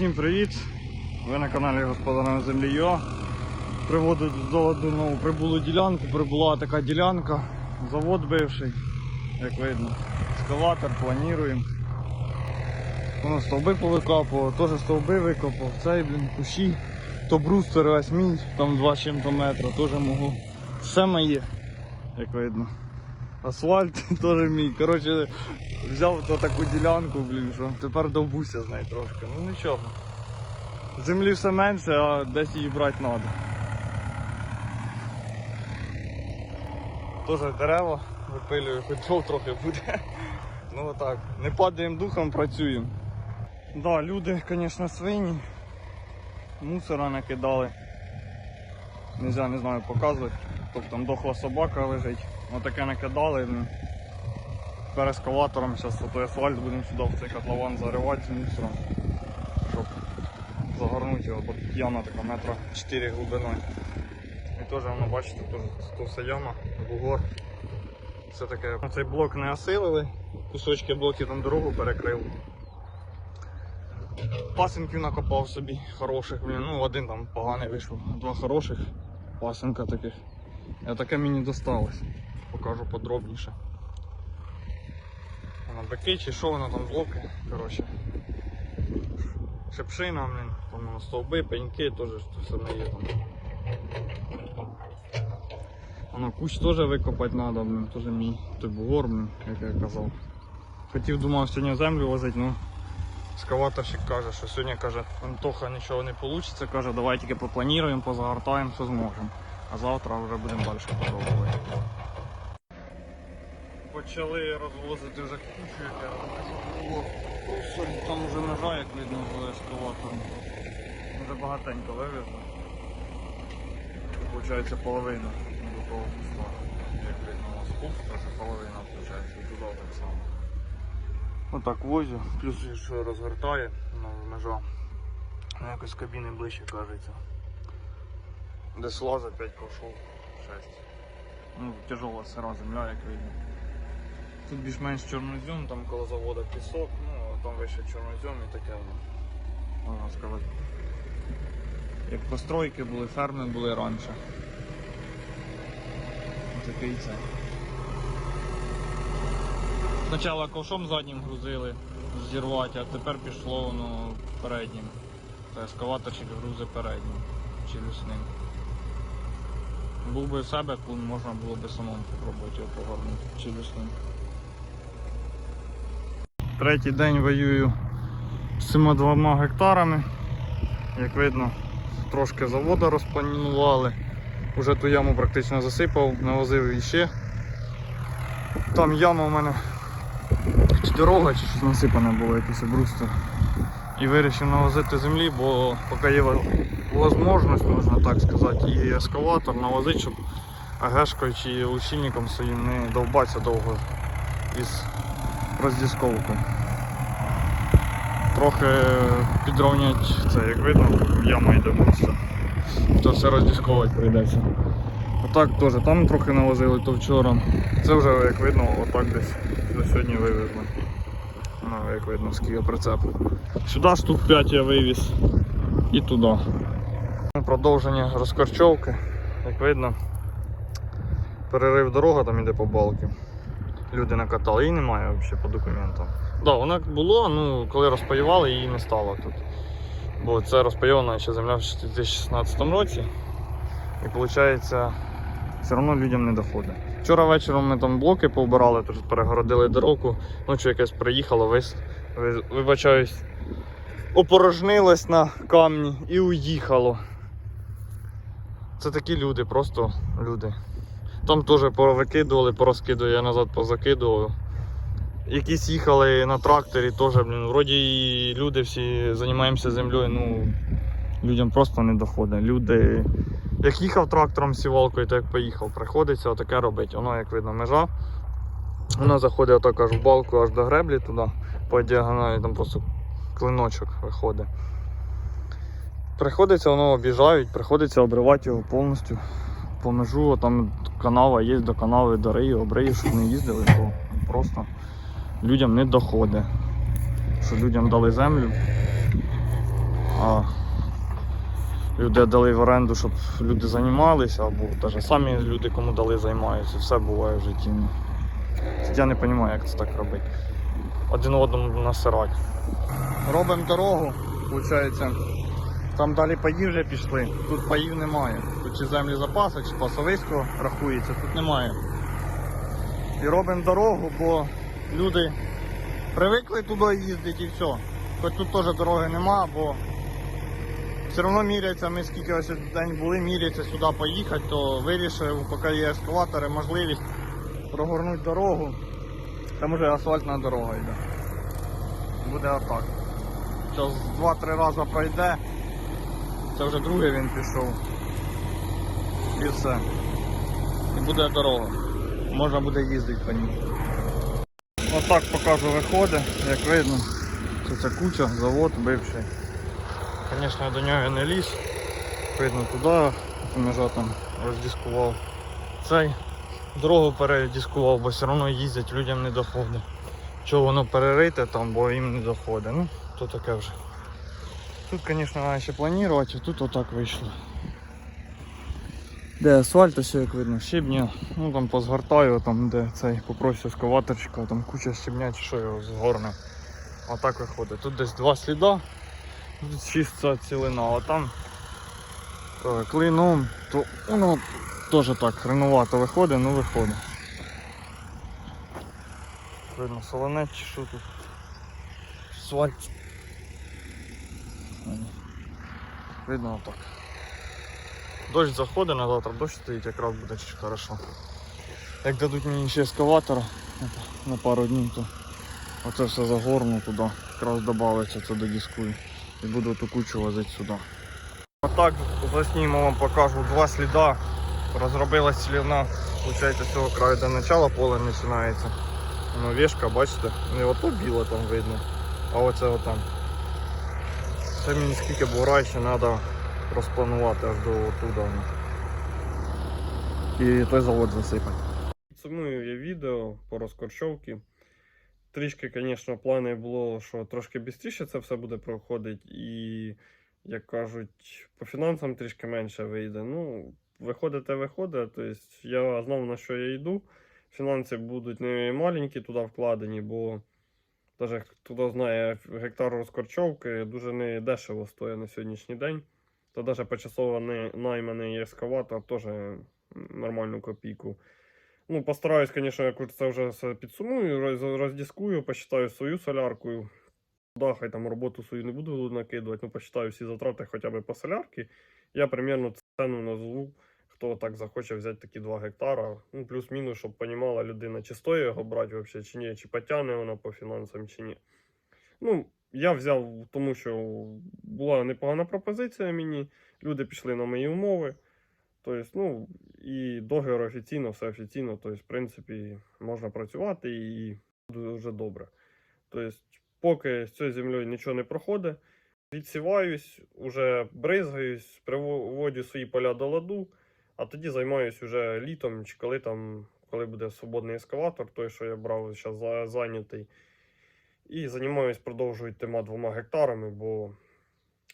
Всім привіт! Ви на каналі Господарна землі Йо. Приводу до ладу прибулу ділянку, прибула така ділянка, завод бивший, як видно. Ескаватор, плануємо. Воно стовби повикапував, теж стовби викопав, цей, блін, кущі, то брустер весь мій, там 2 з чим-то метра, теж можу. Все моє, як видно. Асфальт теж мій. Коротше, взяв то таку ділянку, блін, що тепер довбуся з нею трошки. Ну нічого. Землі все менше, а десь її брати треба. Теж дерева випилюю, хоч жов трохи буде. Ну отак. Не падаємо духом, працюємо. Да, люди, звісно, свині. Мусора накидали. Нельзя, не знаю, показувати. Тобто там дохла собака лежить. Отаке накидали. ну. Тепер ескалатором зараз асфальт будемо сюди в цей котлован заривати мусором. Щоб загорнути його, бо яма така метра 4 глибиною. І теж воно бачите, тут вся яма, бугор. Все таке. Цей блок не осилили, кусочки блоків там дорогу перекрив. Пасенків накопав собі хороших, блін. Ну один там поганий вийшов, два хороших пасенка таких. А таке мені досталось. Покажу подробніше. Воно бики чи що воно там блоки, коротше. Шепшина, блін, там стовби, пеньки, теж все не є там. Воно кущ теж викопати треба, блін, теж мій той бугор, блін, як я казав. Хотів думав сьогодні землю возити, ну скаваторщик каже, що сьогодні каже, Антоха нічого не вийде, каже, давай тільки поплануємо, позагортаємо, що зможемо. А завтра вже будемо далі пробувати. Почали розвозити вже кучу, яке. Там вже межа, як видно, з ескалатором. Вже багатенько вивезли. Получається половина до того куста. Як видно, у нас пусто, що половина виходить, і туди так само. Отак возю, плюс що розгортає ну, межа. Ну, Якось кабіни ближче кажеться. Десь лаз опять пішов. 6. Ну, тяжела сира земля, як видно. Тут більш-менш чорнозем, там коло заводу пісок, ну а там вище чорнозем і таке воно. Можна сказати. Як постройки були, ферми були раніше. Такий це. Спочатку ковшом заднім грузили зірвати, а тепер пішло воно переднім. Це ескаваторчик грузи переднім, челюсним. Був би в себе можна було би самому спробувати його повернути челюсним. Третій день воюю з цими двома гектарами. Як видно, трошки заводу розпланували. Уже ту яму практично засипав, навозив іще. Там яма у мене чи дорога, чи щось насипане було, якийсь брустер. І вирішив навозити землі, бо поки є можливість, можна так сказати, і ескаватор навозити, щоб агешкою чи лучильником своїм не довбатися довго із роздісковкою. Трохи підровнять це, як видно, яма йде просто. То все роздісковувати прийдеться. Отак теж, там трохи навозили, то вчора. Це вже, як видно, отак десь до сьогодні вивезли. Ну, як видно, скільки прицеп. Сюди штук 5 я вивіз і туди. Продовження розкорчовки, як видно, перерив дорога там іде по балки. Люди накатали, її немає взагалі по документам. Так, да, вона була, ну коли розпаювали, її не стало тут. Бо це розпайована ще земля в 2016 році. І виходить, все одно людям не доходить. Вчора вечором ми там блоки повбирали, тут перегородили дорогу, ночі якесь приїхало, ви- вибачаюсь, опорожнилось на камні і уїхало. Це такі люди, просто люди. Там теж повикидували, порозкидували, я назад позакидував. Якісь їхали на тракторі, теж, блін, вроді і люди всі займаємося землею, ну людям просто не доходить. Люди, як їхав трактором сівалкою, то як поїхав, приходиться отаке робити. Воно, як видно, межа. Вона заходить отак аж в балку, аж до греблі туди, по діагоналі, там просто клиночок виходить. Приходиться, воно обіжають, приходиться обривати його повністю по межу, там канава є до канави, до Рию, обриють, щоб не їздили, бо просто людям не доходить. Що людям дали землю. а люди дали в оренду, щоб люди займалися, або навіть самі люди, кому дали, займаються. Все буває в житті. Я не розумію, як це так робити. Один одному насирать. Робимо дорогу, виходить. Там далі паї вже пішли, тут паїв немає. Чи землі запасу, чи пасовисько рахується, тут немає. І робимо дорогу, бо люди привикли туди їздити і все. Хоч тут теж дороги нема, бо все одно міряться, ми скільки ось день були, міряться сюди поїхати, то вирішив, поки є ескалатори, можливість прогорнути дорогу. Там вже асфальтна дорога йде. Буде отак. Зараз два-три рази пройде. Це вже другий він пішов. І все. І буде дорога. Можна буде їздити по ній. Отак покажу виходи, як видно. Це куча, завод бивший. Звісно, я до нього не ліз. Видно туди, межа там роздіскував. Цей дорогу передіскував, бо все одно їздять, людям не доходить. Чого воно перерите там, бо їм не доходить. Ну, то таке вже. Тут, звісно, треба ще планувати, а тут отак вийшло. Де асфальт, ось як видно, щебня. Ну там позгортаю, там де цей попросив ескаваторчика, там куча щебня чи що його згорне. Отак виходить. Тут десь два сліда, тут чиста цілина, а там клином, то воно теж так хреновато виходить, ну виходить. Видно, солонець чи що тут. Асфальт. Видно отак. Дощ заходить на завтра, дощ стоїть, якраз буде хорошо. Як дадуть мені ще ескаватора на пару днів, то оце все загорну туди, якраз додається це до дискую. І буду ту кучу возити сюди. Отак засніму вам покажу два сліда. Розробилась слідна, виходить, з цього краю до начала поле починається. Воно вішка, бачите? Не ото біле там видно, а оце отам. Це мені скільки бура ще треба розпланувати аж до туди. І той завод засипати. Підсумую я відео по розкорчовці. Трішки, звісно, плани було, що трошки швидше це все буде проходити, і, як кажуть, по фінансам трішки менше вийде. Ну, виходите, виходить. Тобто я знав, на що я йду. Фінанси будуть не маленькі туди вкладені, бо навіть хто знає, гектар розкорчовки дуже не дешево стоїть на сьогоднішній день. То навіть почасово найманий ескаватор теж нормальну копійку. Ну, постараюсь, звісно, якось це вже підсумую, роздіскую, посчитаю свою солярку. Да, хай там роботу свою не буду накидувати, ну посчитаю всі затрати хоча б по солярки. Я примерно ціну назву, хто так захоче взяти такі 2 гектара. Ну, плюс-мінус, щоб розуміла людина, чи стоїть його брати взагалі, чи ні, чи потягне вона по фінансам, чи ні. Ну, я взяв, тому що була непогана пропозиція мені. Люди пішли на мої умови. Тобто, ну, і договір офіційно, все офіційно, тобто, в принципі, можна працювати і дуже добре. Тобто, поки з цією землею нічого не проходить, відсіваюсь, уже бризгаюсь, приводю свої поля до ладу, а тоді займаюсь уже літом, чи коли там, коли буде свободний ескаватор, той, що я брав, зараз зайнятий. І займаюсь, продовжую тима двома гектарами, бо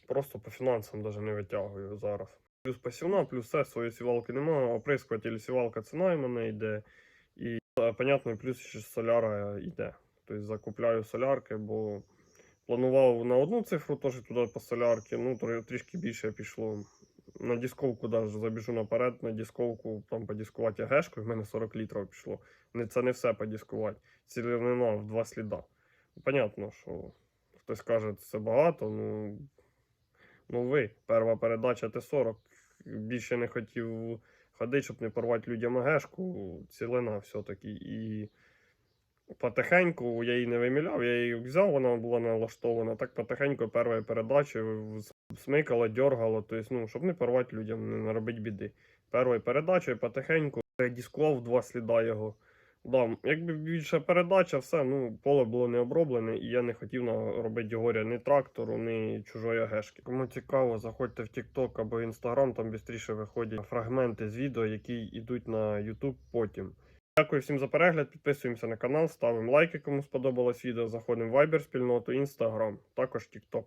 просто по фінансам навіть не витягую зараз. Плюс посівна, плюс все, своєї сівалки немає, оприскуватель сівалка ціна в мене йде. І, понятно, плюс ще соляра йде. Тобто закупляю солярки, бо планував на одну цифру теж туди по солярки, ну тр- трішки більше пішло. На дисковку навіть забіжу наперед, на дисковку там подіскувати гешку, в мене 40 літрів пішло. Це не все подіскувати. Цілинина в два сліда. Понятно, що хтось каже, це багато, ну Ну ви, перша передача Т-40. Більше не хотів ходити, щоб не порвати людям гешку. Цілина все-таки. І потихеньку я її не виміляв, я її взяв, вона була налаштована. Так потихеньку першою передачею смикало, дергало, тобто, ну, щоб не порвати людям, не наробити біди. Першою передачею потихеньку дискував два сліда його. Да, якби більше передача, все, ну, поле було не оброблене, і я не хотів робити горя ні трактору, ні чужої гешки. Кому цікаво, заходьте в TikTok або Instagram, там швидше виходять фрагменти з відео, які йдуть на YouTube потім. Дякую всім за перегляд, підписуємося на канал, ставимо лайки, кому сподобалось відео, заходимо в Viber спільноту, Instagram, також TikTok.